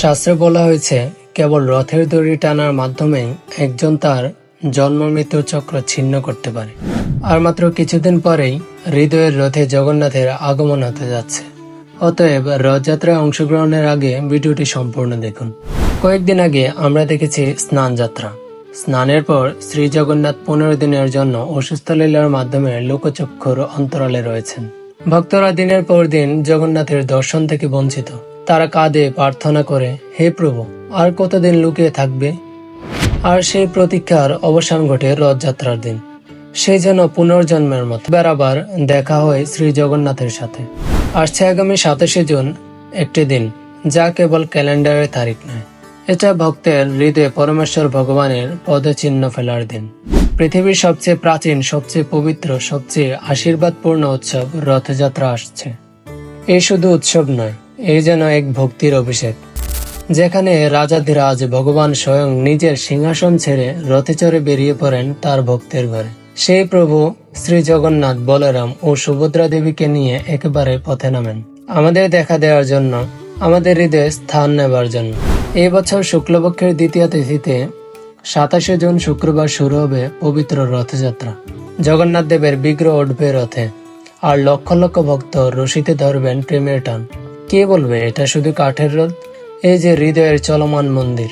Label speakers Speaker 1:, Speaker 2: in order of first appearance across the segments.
Speaker 1: শাস্ত্রে বলা হয়েছে, কেবল রথের দড়ি টানার মাধ্যমে একজন তার জন্ম মৃত্যু চক্র ছিন্ন করতে পারে। আর মাত্র কিছুদিন পরেই হৃদয়ের রথে জগন্নাথের আগমন হতে যাচ্ছে। অতএব রথযাত্রায় অংশগ্রহণের আগে ভিডিওটি সম্পূর্ণ দেখুন। কয়েকদিন আগে আমরা দেখেছি স্নান যাত্রা স্নানের পর শ্রী জগন্নাথ পনেরো দিনের জন্য অসুস্থ লীলার মাধ্যমে লোকচক্ষুর অন্তরালে রয়েছেন। ভক্তরা দিনের পর দিন জগন্নাথের দর্শন থেকে বঞ্চিত। তারা কাঁদে, প্রার্থনা করে, হে প্রভু, আর কতদিন লুকিয়ে থাকবে? আর সেই প্রতীক্ষার অবসান ঘটে রথযাত্রার দিন। সেই যেন পুনর্জন্মের মতো। বেড়াবার দেখা হয় শ্রী জগন্নাথের সাথে। আসছে আগামী সাতাশে জুন একটি দিন, যা কেবল ক্যালেন্ডারের তারিখ নয়। এটা ভক্তের হৃদয়ে পরমেশ্বর ভগবানের পদচিহ্ন ফেলার দিন। পৃথিবীর সবচেয়ে প্রাচীন, সবচেয়ে পবিত্র, সবচেয়ে আশীর্বাদপূর্ণ উৎসব রথযাত্রা আসছে। এই শুধু উৎসব নয় এই যেন এক ভক্তির অভিষেক, যেখানে রাজাধিরাজ ভগবান স্বয়ং নিজের সিংহাসন ছেড়ে রথে চড়ে বেরিয়ে পড়েন তার ভক্তের ঘরে। সেই প্রভু শ্রী জগন্নাথ বলরাম ও সুভদ্রা দেবীকে নিয়ে একেবারে পথে নামেন। আমাদের দেখা দেওয়ার জন্য, আমাদের হৃদয়ে স্থান নেবার জন্য। এই বছর শুক্লপক্ষের দ্বিতীয় তিথিতে সাতাশে জুন শুক্রবার শুরু হবে পবিত্র রথযাত্রা। জগন্নাথ দেবের বিগ্রহ উঠবে রথে, আর লক্ষ লক্ষ ভক্ত রশিতে ধরবেন প্রেমের টান। কে বলবে? এটা শুধু কাঠের রথ এই যে হৃদয়ের চলমান মন্দির,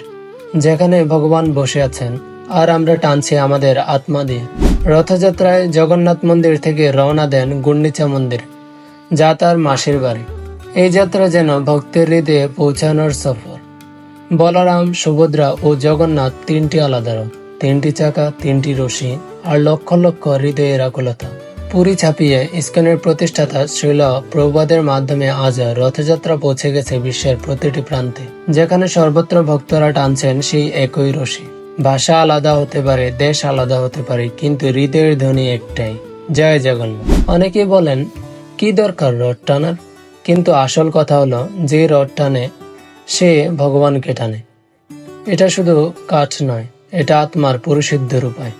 Speaker 1: যেখানে ভগবান বসে আছেন, আর আমরা টানছি আমাদের আত্মা দিয়ে। রথযাত্রায় জগন্নাথ মন্দির থেকে রওনা দেন গুন্ডিচা মন্দির, যা তার মাসির বাড়ি। এই যাত্রা যেন ভক্তের হৃদয়ে পৌঁছানোর সফর। বলরাম, সুভদ্রা ও জগন্নাথ তিনটি আলাদা রথ, তিনটি চাকা, তিনটি রশি আর লক্ষ লক্ষ হৃদয়ের আকুলতা। পুরী ছাপিয়ে ইস্কনের প্রতিষ্ঠাতা শ্রীল প্রবাদের মাধ্যমে আজ রথযাত্রা পৌঁছে গেছে বিশ্বের প্রতিটি প্রান্তে। যেখানে সর্বত্র ভক্তরা টানছেন সেই একই রশি। ভাষা আলাদা হতে পারে, দেশ আলাদা হতে পারে, কিন্তু হৃদয়ের ধ্বনি একটাই, জয় জগন্নাথ। অনেকেই বলেন, কি দরকার রথ টানার? কিন্তু আসল কথা হলো, যে রথ টানে, সে ভগবানকে টানে। এটা শুধু কাঠ নয়, এটা আত্মার পরিশুদ্ধর উপায়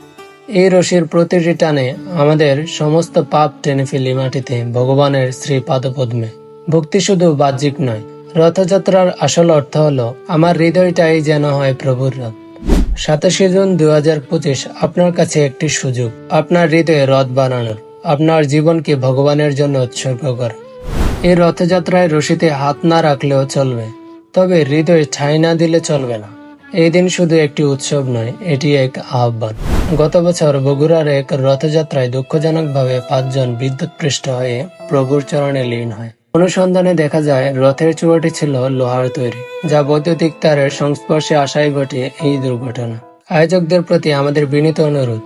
Speaker 1: এই রশির প্রতিটি টানে আমাদের সমস্ত পাপ টেনে ফেলি মাটিতে ভগবানের শ্রী পাদপদ্মে ভক্তি শুধু বাহ্যিক নয়, রথযাত্রার আসল অর্থ হলো, আমার হৃদয়টাই যেন হয় প্রভুর রথ। সাতাশে জুন দু হাজার পঁচিশ, আপনার কাছে একটি সুযোগ, আপনার হৃদয়ে রথ বানানোর, আপনার জীবনকে ভগবানের জন্য উৎসর্গ করা। এই রথযাত্রায় রশিতে হাত না রাখলেও চলবে, তবে হৃদয়ে ঠাঁই না দিলে চলবে না। এই দিন শুধু একটি উৎসব নয়, এটি এক আহ্বান। গত বছর বগুড়ার এক রথযাত্রায় দুঃখজনকভাবে পাঁচজন বিদ্যুৎপৃষ্ট হয়ে প্রভুর চরণে লীন হয়। অনুসন্ধানে দেখা যায়, রথের চূড়াটি ছিল লোহার তৈরি, যা বৈদ্যুতিক তারের সংস্পর্শে আসায় ঘটে এই দুর্ঘটনা। আয়োজকদের প্রতি আমাদের বিনীত অনুরোধ,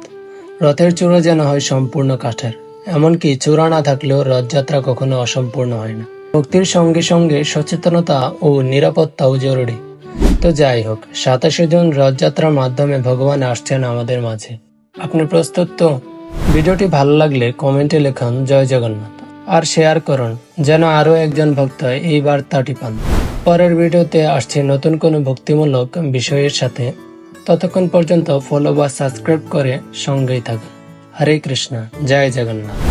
Speaker 1: রথের চূড়া যেন হয় সম্পূর্ণ কাঠের, এমনকি চূড়া না থাকলেও রথযাত্রা কখনো অসম্পূর্ণ হয় না। ভক্তির সঙ্গে সঙ্গে সচেতনতা ও নিরাপত্তাও জরুরি। তো যাই হোক, সাতাশে জুন রথযাত্রার মাধ্যমে ভগবান আসছেন আমাদের মাঝে। আপনি প্রস্তুত তো? ভিডিওটি ভালো লাগলে কমেন্টে লেখান, জয় জগন্নাথ। আর শেয়ার করুন, যেন আরও একজন ভক্ত এই বার্তাটি পান। পরের ভিডিওতে আসছে নতুন কোনো ভক্তিমূলক বিষয়ের সাথে। ততক্ষণ পর্যন্ত ফলো বা সাবস্ক্রাইব করে সঙ্গেই থাকুন। হরে কৃষ্ণ, জয় জগন্নাথ।